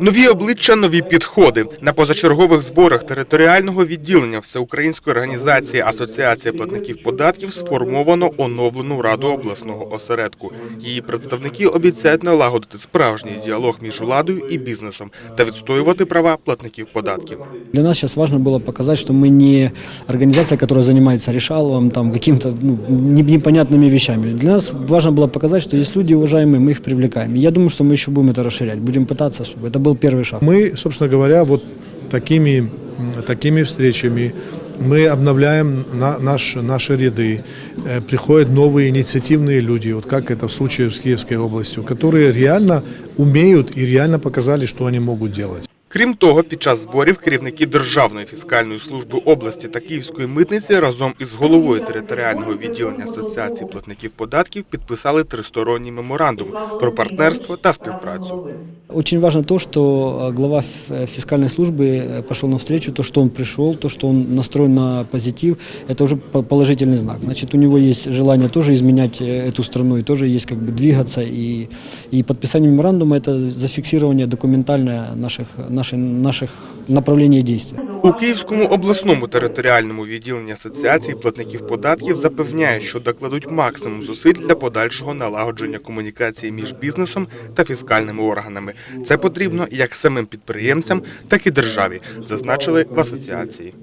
Нові обличчя, нові підходи на позачергових зборах територіального відділення Всеукраїнської організації Асоціація платників податків сформовано оновлену раду обласного осередку. Її представники обіцяють налагодити справжній діалог між владою і бізнесом та відстоювати права платників податків. Для нас сейчас важно было показать, что мы не организация, которая занимается решаловым, там, каким-то ну, не- непонятными вещами. Для нас важно было показать, что есть люди уважаемые, мы их привлекаем. И я думаю, что мы еще будем это расширять, будем пытаться, чтобы это был первый шаг. Мы, собственно говоря, вот такими, м, такими встречами мы обновляем на, наш, наши ряды. Э, Приходят новые инициативные люди, вот как это в случае с Киевской областью, которые реально умеют и реально показали, что они могут делать. Крім того, під час зборів керівники Державної фіскальної служби області та Київської митниці разом із головою територіального відділення Асоціації платників податків підписали тристоронній меморандум про партнерство та співпрацю. Очень важно то, что э, глава ф- э, фискальной службы э, пошел навстречу, то, что он пришел, то, что он настроен на позитив, это уже по- положительный знак. Значит, у него есть желание тоже изменять э, эту страну и тоже есть как бы двигаться. И, и подписание меморандума – это зафиксирование документальное наших, наших, наших направлений действий. У Київському обласному територіальному відділенні Асоціації платників податків запевняє, що докладуть максимум зусиль для подальшого налагодження комунікації між бізнесом та фіскальними органами. Це потрібно як самим підприємцям, так і державі, зазначили в асоціації.